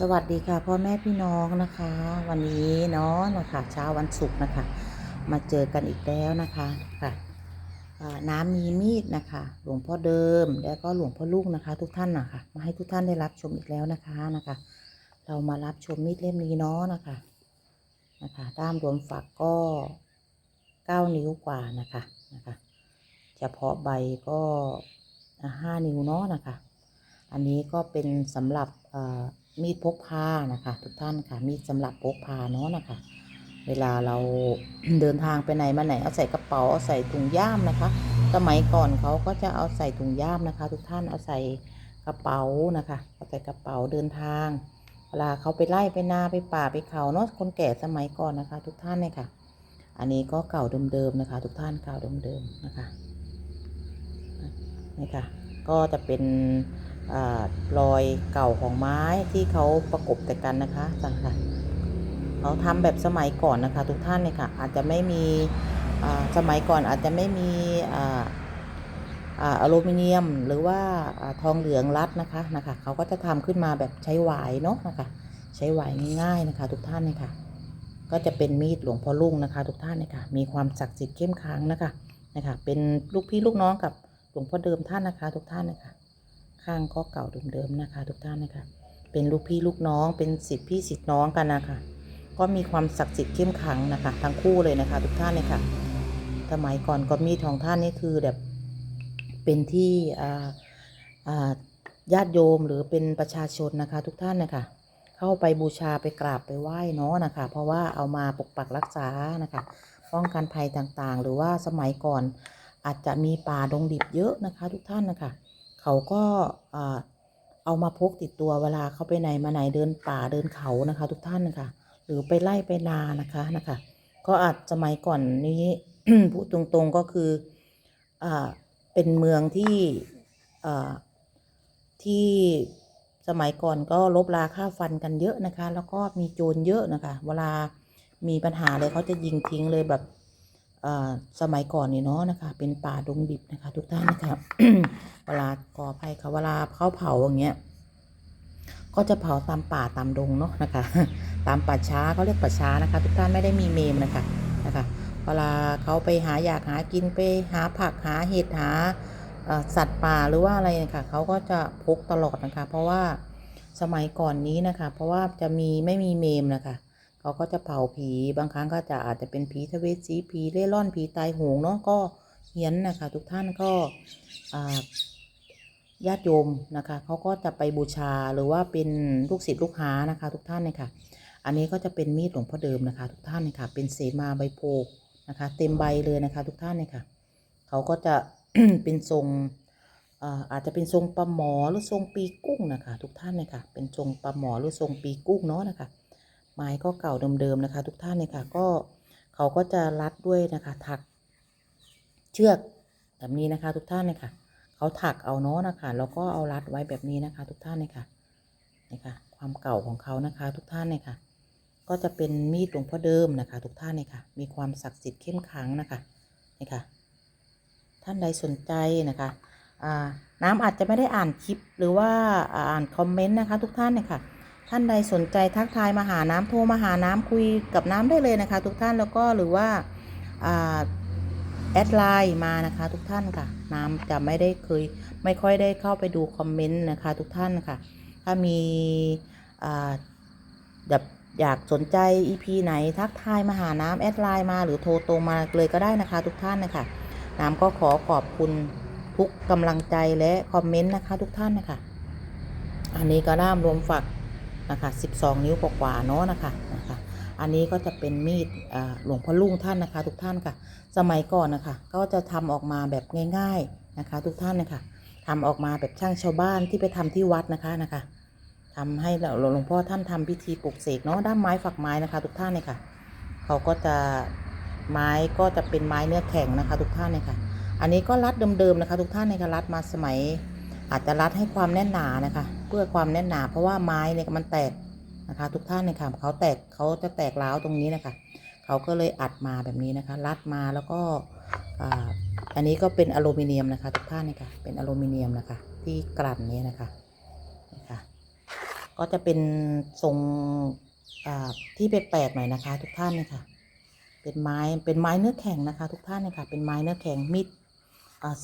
สวัสดีค่ะพ่อแม่พี่น้องนะคะ วันนี้เนาะนะคะเช้าวันศุกร์นะคะ มาเจอกันอีกแล้วนะคะค่ะน้ำมีมีดนะคะ หลวงพ่อเดิมแล้วก็หลวงพ่อลูกนะคะ ทุกท่านนะคะมาให้ทุกท่านได้รับชมอีกแล้วนะคะนะคะ เรามารับชมมีดเล่มนี้เนาะนะคะนะคะด้ามรวมฝักก็เก้านิ้วกว่านะคะนะคะเฉพาะใบก็ห้านิ้วเนาะนะคะ อันนี้ก็เป็นสำหรับเอ่อ มีดพกพานะคะ ทุกท่านค่ะมีดสำหรับพกพาเนาะนะคะ เวลาเราเดินทางไปไหนมาไหนเอาใส่กระเป๋าเอาใส่ถุงย่ามนะคะ สมัยก่อนเขาก็จะเอาใส่ถุงย่ามนะคะ ทุกท่านเอาใส่กระเป๋านะคะเอาใส่กระเป๋าเดินทาง เวลาเขาไปไล่ไปนาไปป่าไปเขาเนาะคนแก่สมัยก่อนนะคะ ทุกท่านเนี่ยค่ะ อันนี้ก็เก่าเดิมๆนะคะ ทุกท่านเก่าเดิมๆนะคะนี่ค่ะก็จะเป็น รอยเก่าของไม้ที่เขาประกบแต่กันนะคะจังค่ะเขาทำแบบสมัยก่อนนะคะ ทุกท่านเนี่ยค่ะ อาจจะไม่มีสมัยก่อนอาจจะไม่มีอ่าอ่าอลูมิเนียมหรือว่าอทองเหลืองรัดนะคะนะคะเขาก็จะทำขึ้นมาแบบใช้หวายเนาะนะคะ ใช้หวายง่ายๆนะคะ ทุกท่านเนี่ยค่ะ ก็จะเป็นมีดหลวงพ่อลุงนะคะ ทุกท่านเนี่ยค่ะ มีความศักดิ์สิทธิ์เข้มขลังนะคะนะคะ เป็นลูกพี่ลูกน้องกับหลวงพ่อเดิมท่านนะคะ ทุกท่านเนะคะ ข้างก็เก่าเดิมๆนะคะ ทุกท่านนะคะ เป็นลูกพี่ลูกน้องเป็นสิทธิพี่สิทธิน้องกันนะคะ ก็มีความศักดิ์สิทธิ์เข้มขังนะคะ ทั้งคู่เลยนะคะ ทุกท่านเลยค่ะสมัยก่อนก็มีดของท่านนี่คือแบบเป็นที่อาอาญาติโยมหรือเป็นประชาชนนะคะ ทุกท่านนะคะเข้าไปบูชาไปกราบไปไหว้เนาะนะคะ เพราะว่าเอามาปกปักรักษานะคะ ป้องกันภัยต่างๆ หรือว่าสมัยก่อนอาจจะมีป่าดงดิบเยอะนะคะ ทุกท่านนะคะ เขาก็เอามาพกติดตัวเวลาเขาไปไหนมาไหนเดินป่าเดินเขานะคะ ทุกท่านนะคะหรือไปไล่ไปนานะคะนะคะ ก็อาจสมัยก่อนนี้พูดตรงๆก็คืออ่าเป็นเมืองที่อ่าที่สมัยก่อนก็ลบราค่าฟันกันเยอะนะคะ แล้วก็มีโจรเยอะนะคะ เวลามีปัญหาเลยเขาจะยิงทิ้งเลยแบบ สมัยก่อนนี่เนาะนะคะ เป็นป่าดงดิบนะคะ ทุกท่านนะคะเวลาก่อภัยค่ะเวลาเขาเผาอย่างเงี้ยก็จะเผาตามป่าตามดงเนาะนะคะ ตามป่าช้าเขาเรียกป่าช้านะคะ ทุกท่านไม่ได้มีเมมนะคะนะคะ เวลาเขาไปหาอยากหากินไปหาผักหาเห็ดหาสัตว์ป่าหรือว่าอะไรนะคะเขาก็จะพกตลอดนะคะ เพราะว่าสมัยก่อนนี้นะคะ เพราะว่าจะมีไม่มีเมมนะคะ เขาก็จะเผาผีบางครั้งก็จะอาจจะเป็นผีทเวสีผีเล่ร่อนผีตายโหงเนาะก็เฮี้ยนนะคะ ทุกท่านก็ญาติโยมนะคะเขาก็จะไปบูชาหรือว่าเป็นลูกศิษย์ลูกหานะคะ ทุกท่านเนี่ยค่ะ อันนี้ก็จะเป็นมีดหลวงพ่อเดิมนะคะ ทุกท่านเนี่ยค่ะ เป็นเสมาใบโพนะคะ เต็มใบเลยนะคะ ทุกท่านเนี่ยค่ะเขาก็จะเป็นทรงเอ่ออาจจะเป็นทรงปลาหมอหรือทรงปีกุ้งนะคะ ทุกท่านเนี่ยค่ะ เป็นทรงปลาหมอหรือทรงปีกุ้งเนาะนะคะ ไม้ก็เก่าเดิมๆนะคะ ทุกท่านเนี่ยค่ะก็เขาก็จะรัดด้วยนะคะ ถัก เชือกแบบนี้นะคะ ทุกท่านเนี่ยค่ะ เขาถักเอาเนาะนะคะแล้วก็เอารัดไว้แบบนี้นะคะ ทุกท่านเลยค่ะนี่ค่ะ ความเก่าของเขานะคะ ทุกท่านเลยค่ะ ก็จะเป็นมีดหลวงพ่อเดิมนะคะ ทุกท่านเลยค่ะ มีความศักดิ์สิทธิ์เข้มขังนะคะนี่ค่ะ ท่านใดสนใจนะคะน้ำอาจจะไม่ได้อ่านคลิปหรือว่าอ่านคอมเมนต์นะคะ ทุกท่านเนี่ยค่ะ ท่านใดสนใจทักทายมาหาน้ำโทรมาหาน้ำคุยกับน้ำได้เลยนะคะ ทุกท่านแล้วก็หรือว่าแอดไลน์มานะคะ ทุกท่านค่ะ น้ำจะไม่ได้เคยไม่ค่อยได้เข้าไปดูคอมเมนต์นะคะ ทุกท่านค่ะ ถ้ามีแบบอยากสนใจ EP ไหนทักทายมาหาน้ำแอดไลน์มาหรือโทรตรงมาเลยก็ได้นะคะ ทุกท่านนะคะน้ำก็ขอขอบคุณทุกกำลังใจและคอมเมนต์นะคะ ทุกท่านนะคะ อันนี้ก็ด้ารวมฝัก นะคะ 12 นิ้วกว่าๆเนาะนะคะนะคะ อันนี้ก็จะเป็นมีดหลวงพ่อลุงท่านนะคะ ทุกท่านค่ะ สมัยก่อนนะคะ ก็จะทำออกมาแบบง่ายๆนะคะ ทุกท่านนะคะทำออกมาแบบช่างชาวบ้านที่ไปทำที่วัดนะคะนะคะทำให้หลวงพ่อท่านทำพิธีปลุกเสกเนาะด้ามไม้ฝักไม้นะคะ ทุกท่านเลยค่ะ เขาก็จะไม้ก็จะเป็นไม้เนื้อแข็งนะคะ ทุกท่านเลยค่ะ อันนี้ก็รัดเดิมๆนะคะ ทุกท่านในการรัดมาสมัย อาจจะรัดให้ความแน่นหนานะคะ เพื่อความแน่นหนา เพราะว่าไม้เนี่ยมันแตกนะคะ ทุกท่านเลยค่ะเขาแตกเขาจะแตกร้าวตรงนี้นะคะเขาก็เลยอัดมาแบบนี้นะคะ รัดมาแล้วก็อันนี้ก็เป็นอลูมิเนียมนะคะ ทุกท่านเนะคะเป็นอลูมิเนียมนะคะ ที่กลั่นนี้นะคะนะคะก็จะเป็นทรงที่แปลกๆหน่อยนะคะ ทุกท่านเนี่ยค่ะ เป็นไม้เป็นไม้เนื้อแข็งนะคะ ทุกท่านเนี่ยค่ะเป็นไม้เนื้อแข็งมีด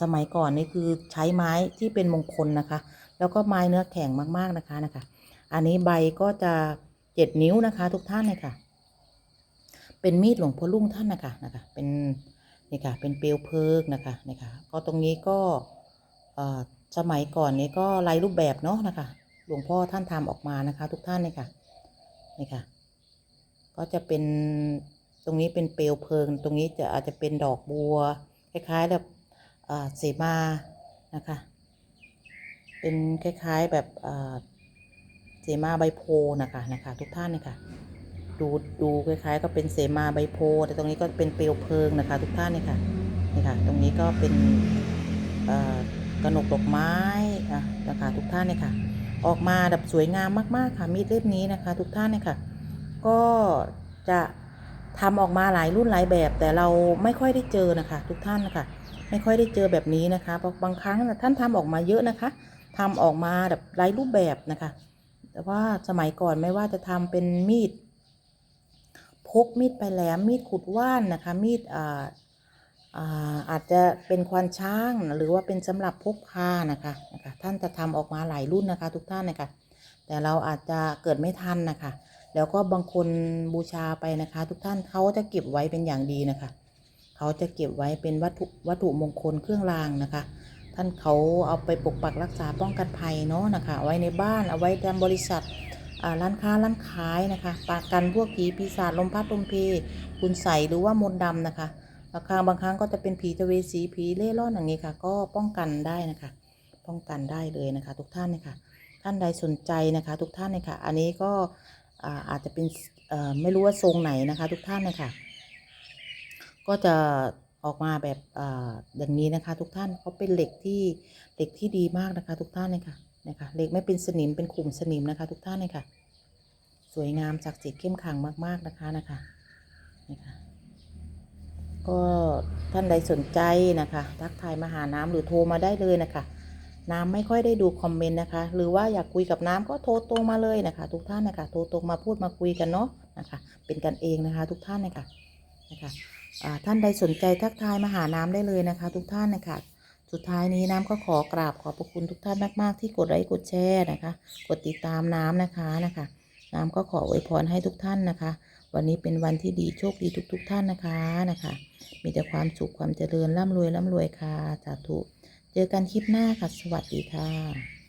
สมัยก่อนนี่คือใช้ไม้ที่เป็นมงคลนะคะ แล้วก็ไม้เนื้อแข็งมากๆนะคะนะคะ อันนี้ใบก็จะเจ็ดนิ้วนะคะทุกท่านเลยค่ะ เป็นมีดหลวงพ่อลุ่งท่านนะคะนะคะ เป็นนี่ค่ะเป็นเปลวเพลิงนะคะนี่ค่ะก็ตรงนี้ก็อ่อสมัยก่อนนี้ก็ลายรูปแบบเนาะนะคะ หลวงพ่อท่านทำออกมานะคะ ทุกท่านเลยค่ะนี่ค่ะ ก็จะเป็นตรงนี้เป็นเปลวเพลิง ตรงนี้จะอาจจะเป็นดอกบัวคล้ายๆแบบ เสมานะคะ เป็นคล้ายๆแบบเสมาใบโพนะคะนะคะ ทุกท่านเลยค่ะดูดูคล้ายๆ ก็เป็นเสมาใบโพ แต่ตรงนี้ก็เป็นเปลวเพลิงนะคะ ทุกท่านเนี่ยค่ะนี่ค่ะ ตรงนี้ก็เป็นกระหนกดอกไม้นะคะทุกท่านเนี่ยค่ะ ออกมาแบบสวยงามมากๆค่ะมีดเล่มนี้นะคะ ทุกท่านเนี่ยค่ะ ก็จะทำออกมาหลายรุ่นหลายแบบ แต่เราไม่ค่อยได้เจอนะคะ ทุกท่านนะคะ ไม่ค่อยได้เจอแบบนี้นะคะเพราะบางครั้งนะท่านทำออกมาเยอะนะคะทำออกมาแบบหลายรูปแบบนะคะ แต่ว่าสมัยก่อนไม่ว่าจะทำเป็นมีดพกมีดไปแหลมมีดขุดว่านนะคะ มีดอ่าอาอาจจะเป็นควานช้างหรือว่าเป็นสำหรับพกพานะคะนะคะ ท่านจะทำออกมาหลายรุ่นนะคะ ทุกท่านนะคะ แต่เราอาจจะเกิดไม่ทันนะคะ แล้วก็บางคนบูชาไปนะคะ ทุกท่านเขาจะเก็บไว้เป็นอย่างดีนะคะ เขาจะเก็บไว้เป็นวัตถุวัตถุมงคลเครื่องรางนะคะ ท่านเขาเอาไปปกปักรักษาป้องกันภัยเนาะนะคะเอาไว้ในบ้านเอาไว้ตามบริษัทร้านค้าร้านขายนะคะปากกันพวกผีปีศาจลมพัดลมเพคุณใสหรือว่ามนต์ดำนะคะบางครั้งบางครั้งก็จะเป็นผีตะเวสีผีเล่ร่อนอย่างนี้ค่ะ ก็ป้องกันได้นะคะ ป้องกันได้เลยนะคะ ทุกท่านนะคะท่านใดสนใจนะคะ ทุกท่านเลยค่ะอันนี้ก็อาจจะเป็นไม่รู้ว่าทรงไหนนะคะ ทุกท่านเลยค่ะ ก็จะออกมาแบบอ่าอย่างนี้นะคะ ทุกท่านเขาเป็นเหล็กที่เหล็กที่ดีมากนะคะ ทุกท่านเลยค่ะนะคะเหล็กไม่เป็นสนิมเป็นขุมสนิมนะคะ ทุกท่านเลยค่ะ สวยงามศักดิ์สิทธิ์เข้มขังมากๆนะคะนะคะนี่ค่ะก็ท่านใดสนใจนะคะ ทักทายมาหาน้ำหรือโทรมาได้เลยนะคะ น้ำไม่ค่อยได้ดูคอมเมนต์นะคะ หรือว่าอยากคุยกับน้ำก็โทรตรงมาเลยนะคะ ทุกท่านนะคะโทรตรงมาพูดมาคุยกันเนาะนะคะ เป็นกันเองนะคะ ทุกท่านนะคะนะคะ ท่านใดสนใจทักทายมาหาน้ำได้เลยนะคะ ทุกท่านนะคะสุดท้ายนี้น้ำก็ขอกราบขอบพระคุณทุกท่านมากๆ ที่กดไลค์กดแชร์นะคะ กดติดตามน้ำนะคะนะคะ น้ำก็ขออวยพรให้ทุกท่านนะคะ วันนี้เป็นวันที่ดีโชคดีทุก ๆท่านนะคะนะคะ มีแต่ความสุขความเจริญร่ำรวยร่ำรวยค่ะสาธุเจอกันคลิปหน้าค่ะสวัสดีค่ะ